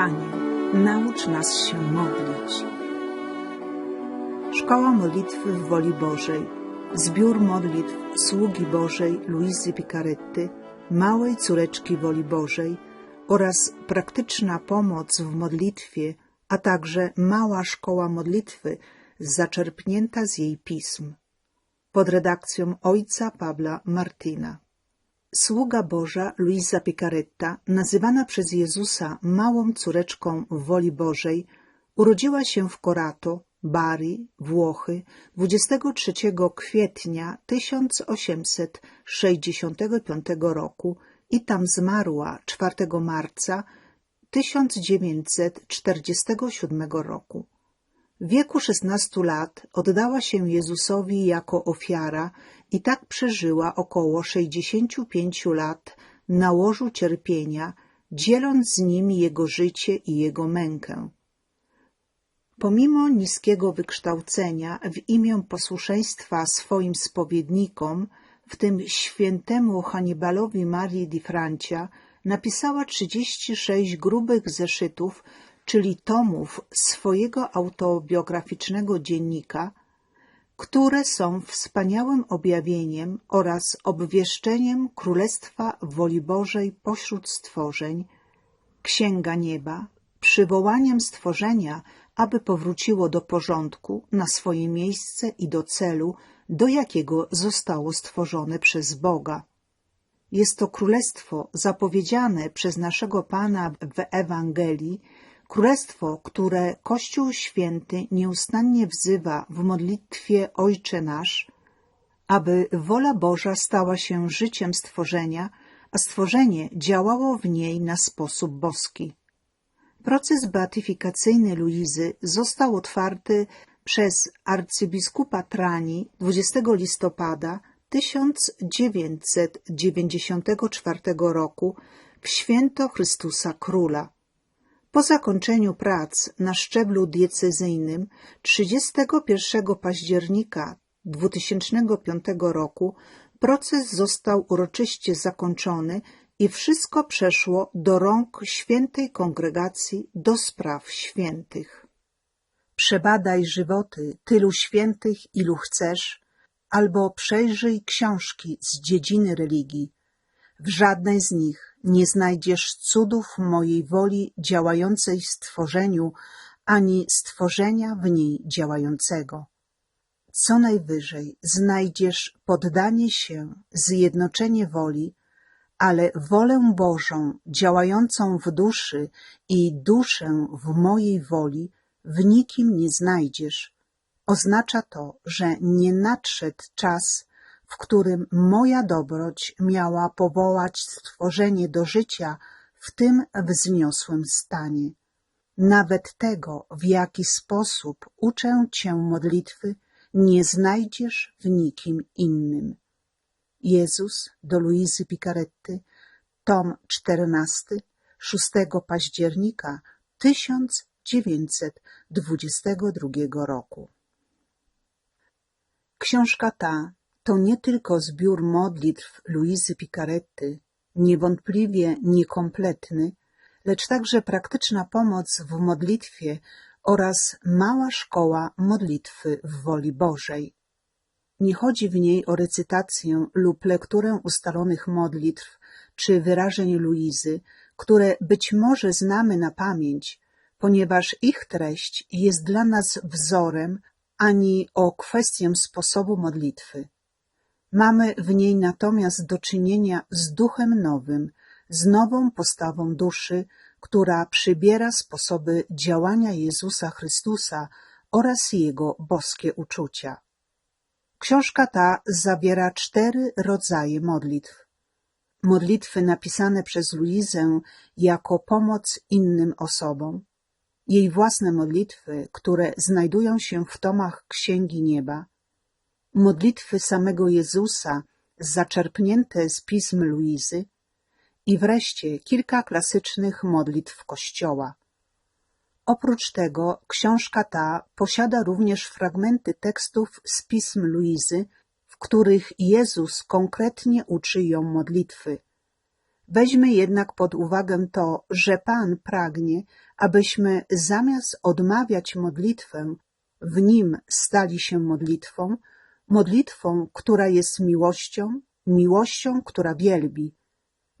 Panie, naucz nas się modlić. Szkoła modlitwy w woli Bożej, zbiór modlitw sługi Bożej Luizy Picaretty, małej córeczki woli Bożej oraz praktyczna pomoc w modlitwie, a także mała szkoła modlitwy zaczerpnięta z jej pism. Pod redakcją ojca Pawła Martina. Sługa Boża Luisa Picaretta, nazywana przez Jezusa małą córeczką woli Bożej, urodziła się w Corato, Bari, Włochy, 23 kwietnia 1865 roku i tam zmarła 4 marca 1947 roku. W wieku 16 lat oddała się Jezusowi jako ofiara i tak przeżyła około 65 lat na łożu cierpienia, dzieląc z nim Jego życie i Jego mękę. Pomimo niskiego wykształcenia, w imię posłuszeństwa swoim spowiednikom, w tym świętemu Hannibalowi Marii di Francia, napisała 36 grubych zeszytów, czyli tomów swojego autobiograficznego dziennika, które są wspaniałym objawieniem oraz obwieszczeniem Królestwa Woli Bożej pośród stworzeń, Księga Nieba, przywołaniem stworzenia, aby powróciło do porządku, na swoje miejsce i do celu, do jakiego zostało stworzone przez Boga. Jest to królestwo zapowiedziane przez naszego Pana w Ewangelii, królestwo, które Kościół Święty nieustannie wzywa w modlitwie Ojcze Nasz, aby wola Boża stała się życiem stworzenia, a stworzenie działało w niej na sposób boski. Proces beatyfikacyjny Luizy został otwarty przez arcybiskupa Trani 20 listopada 1994 roku w święto Chrystusa Króla. Po zakończeniu prac na szczeblu diecezyjnym 31 października 2005 roku proces został uroczyście zakończony i wszystko przeszło do rąk Świętej Kongregacji do Spraw Świętych. Przebadaj żywoty tylu świętych, ilu chcesz, albo przejrzyj książki z dziedziny religii. W żadnej z nich nie znajdziesz cudów mojej woli działającej w stworzeniu, ani stworzenia w niej działającego. Co najwyżej znajdziesz poddanie się, zjednoczenie woli, ale wolę Bożą działającą w duszy i duszę w mojej woli w nikim nie znajdziesz. Oznacza to, że nie nadszedł czas, w którym moja dobroć miała powołać stworzenie do życia w tym wzniosłym stanie. Nawet tego, w jaki sposób uczę cię modlitwy, nie znajdziesz w nikim innym. Jezus do Luizy Picaretty, tom 14, 6 października 1922 roku. Książka ta to nie tylko zbiór modlitw Luizy Picaretty, niewątpliwie niekompletny, lecz także praktyczna pomoc w modlitwie oraz mała szkoła modlitwy w woli Bożej. Nie chodzi w niej o recytację lub lekturę ustalonych modlitw czy wyrażeń Luizy, które być może znamy na pamięć, ponieważ ich treść jest dla nas wzorem, ani o kwestię sposobu modlitwy. Mamy w niej natomiast do czynienia z duchem nowym, z nową postawą duszy, która przybiera sposoby działania Jezusa Chrystusa oraz Jego boskie uczucia. Książka ta zawiera cztery rodzaje modlitw. Modlitwy napisane przez Luizę jako pomoc innym osobom, jej własne modlitwy, które znajdują się w tomach Księgi Nieba, modlitwy samego Jezusa zaczerpnięte z pism Luizy i wreszcie kilka klasycznych modlitw Kościoła. Oprócz tego książka ta posiada również fragmenty tekstów z pism Luizy, w których Jezus konkretnie uczy ją modlitwy. Weźmy jednak pod uwagę to, że Pan pragnie, abyśmy zamiast odmawiać modlitwę, w nim stali się modlitwą, modlitwą, która jest miłością, miłością, która wielbi,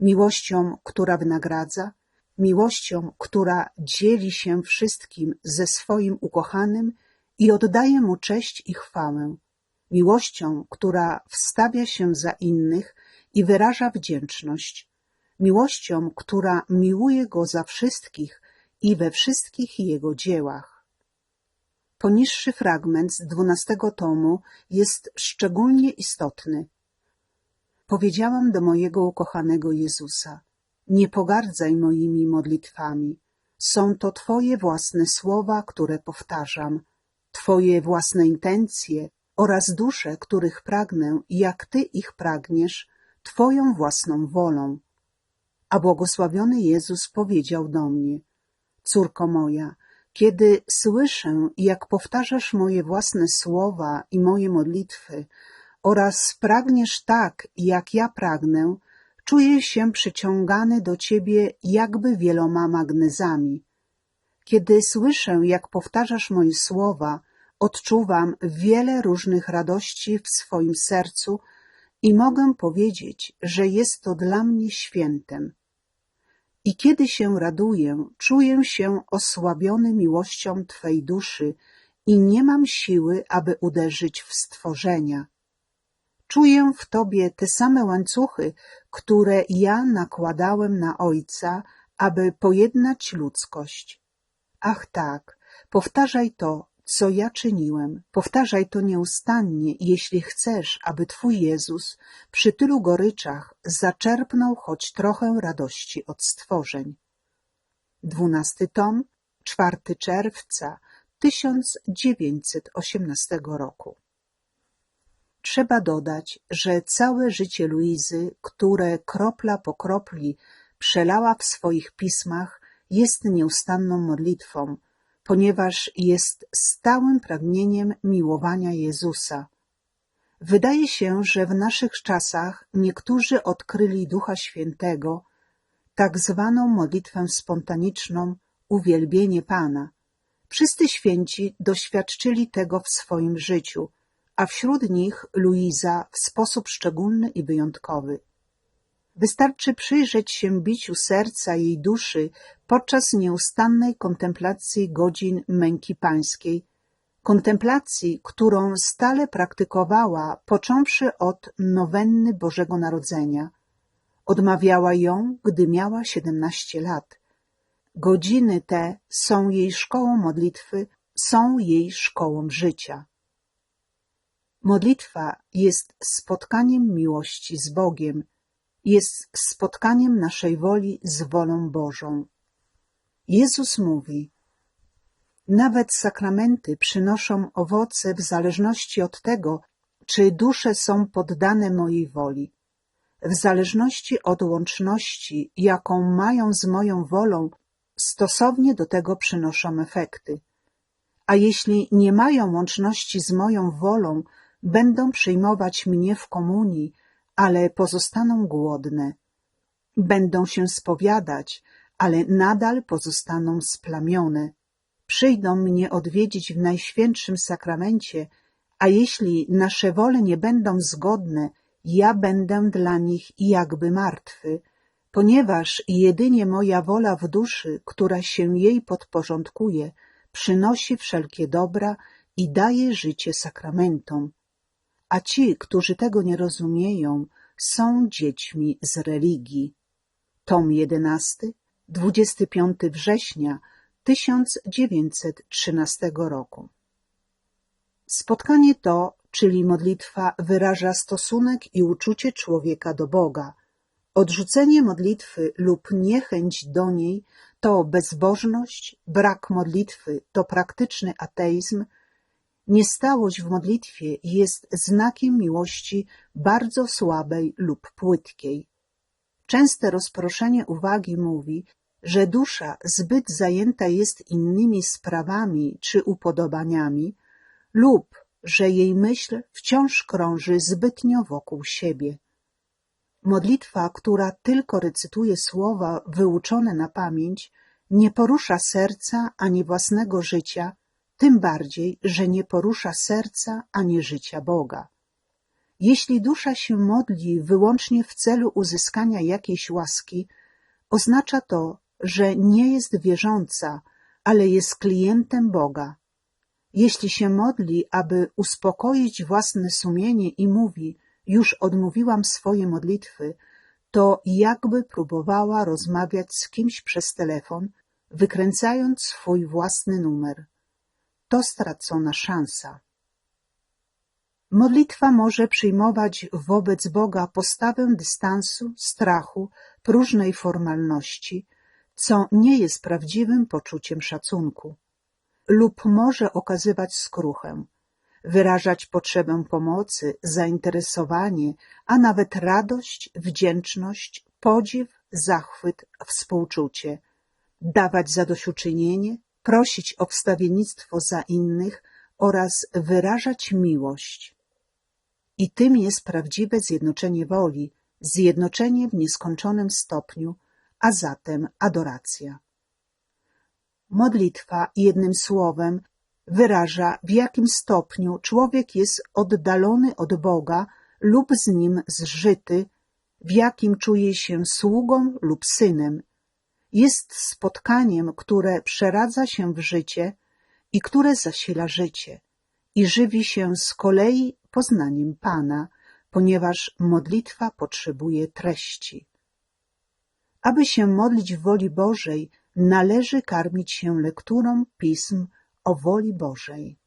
miłością, która wynagradza, miłością, która dzieli się wszystkim ze swoim ukochanym i oddaje mu cześć i chwałę, miłością, która wstawia się za innych i wyraża wdzięczność, miłością, która miłuje go za wszystkich i we wszystkich jego dziełach. Poniższy fragment z dwunastego tomu jest szczególnie istotny. Powiedziałam do mojego ukochanego Jezusa, nie pogardzaj moimi modlitwami. Są to Twoje własne słowa, które powtarzam, Twoje własne intencje oraz dusze, których pragnę, jak Ty ich pragniesz, Twoją własną wolą. A błogosławiony Jezus powiedział do mnie, Córko moja, kiedy słyszę, jak powtarzasz moje własne słowa i moje modlitwy oraz pragniesz tak, jak ja pragnę, czuję się przyciągany do Ciebie jakby wieloma magnezami. Kiedy słyszę, jak powtarzasz moje słowa, odczuwam wiele różnych radości w swoim sercu i mogę powiedzieć, że jest to dla mnie świętem. I kiedy się raduję, czuję się osłabiony miłością Twej duszy i nie mam siły, aby uderzyć w stworzenia. Czuję w Tobie te same łańcuchy, które ja nakładałem na Ojca, aby pojednać ludzkość. Ach tak, powtarzaj to, co ja czyniłem. Powtarzaj to nieustannie, jeśli chcesz, aby Twój Jezus przy tylu goryczach zaczerpnął choć trochę radości od stworzeń. Dwunasty tom, czwarty czerwca 1918 roku. Trzeba dodać, że całe życie Luizy, które kropla po kropli przelała w swoich pismach, jest nieustanną modlitwą, ponieważ jest stałym pragnieniem miłowania Jezusa. Wydaje się, że w naszych czasach niektórzy odkryli Ducha Świętego, tak zwaną modlitwę spontaniczną, uwielbienie Pana. Wszyscy święci doświadczyli tego w swoim życiu, a wśród nich Luiza w sposób szczególny i wyjątkowy. Wystarczy przyjrzeć się biciu serca jej duszy podczas nieustannej kontemplacji godzin męki pańskiej, kontemplacji, którą stale praktykowała, począwszy od nowenny Bożego Narodzenia. Odmawiała ją, gdy miała siedemnaście lat. Godziny te są jej szkołą modlitwy, są jej szkołą życia. Modlitwa jest spotkaniem miłości z Bogiem, jest spotkaniem naszej woli z wolą Bożą. Jezus mówi, nawet sakramenty przynoszą owoce w zależności od tego, czy dusze są poddane mojej woli, w zależności od łączności, jaką mają z moją wolą, stosownie do tego przynoszą efekty. A jeśli nie mają łączności z moją wolą, będą przyjmować mnie w komunii, ale pozostaną głodne. Będą się spowiadać, ale nadal pozostaną splamione. Przyjdą mnie odwiedzić w Najświętszym Sakramencie, a jeśli nasze wole nie będą zgodne, ja będę dla nich jakby martwy, ponieważ jedynie moja wola w duszy, która się jej podporządkuje, przynosi wszelkie dobra i daje życie sakramentom a ci, którzy tego nie rozumieją, są dziećmi z religii. Tom 11, 25 września 1913 roku. Spotkanie to, czyli modlitwa, wyraża stosunek i uczucie człowieka do Boga. Odrzucenie modlitwy lub niechęć do niej to bezbożność, brak modlitwy to praktyczny ateizm, Niestałość w modlitwie jest znakiem miłości bardzo słabej lub płytkiej. Częste rozproszenie uwagi mówi, że dusza zbyt zajęta jest innymi sprawami czy upodobaniami, lub że jej myśl wciąż krąży zbytnio wokół siebie. Modlitwa, która tylko recytuje słowa wyuczone na pamięć, nie porusza serca ani własnego życia, tym bardziej, że nie porusza serca ani życia Boga. Jeśli dusza się modli wyłącznie w celu uzyskania jakiejś łaski, oznacza to, że nie jest wierząca, ale jest klientem Boga. Jeśli się modli, aby uspokoić własne sumienie i mówi, już odmówiłam swoje modlitwy, to jakby próbowała rozmawiać z kimś przez telefon, wykręcając swój własny numer. To stracona szansa. Modlitwa może przyjmować wobec Boga postawę dystansu, strachu, próżnej formalności, co nie jest prawdziwym poczuciem szacunku, lub może okazywać skruchę, wyrażać potrzebę pomocy, zainteresowanie, a nawet radość, wdzięczność, podziw, zachwyt, współczucie, dawać zadośćuczynienie, prosić o wstawiennictwo za innych oraz wyrażać miłość. I tym jest prawdziwe zjednoczenie woli, zjednoczenie w nieskończonym stopniu, a zatem adoracja. Modlitwa, jednym słowem, wyraża, w jakim stopniu człowiek jest oddalony od Boga lub z nim zżyty, w jakim czuje się sługą lub synem. Jest spotkaniem, które przeradza się w życie i które zasila życie i żywi się z kolei poznaniem Pana, ponieważ modlitwa potrzebuje treści. Aby się modlić w woli Bożej, należy karmić się lekturą pism o woli Bożej.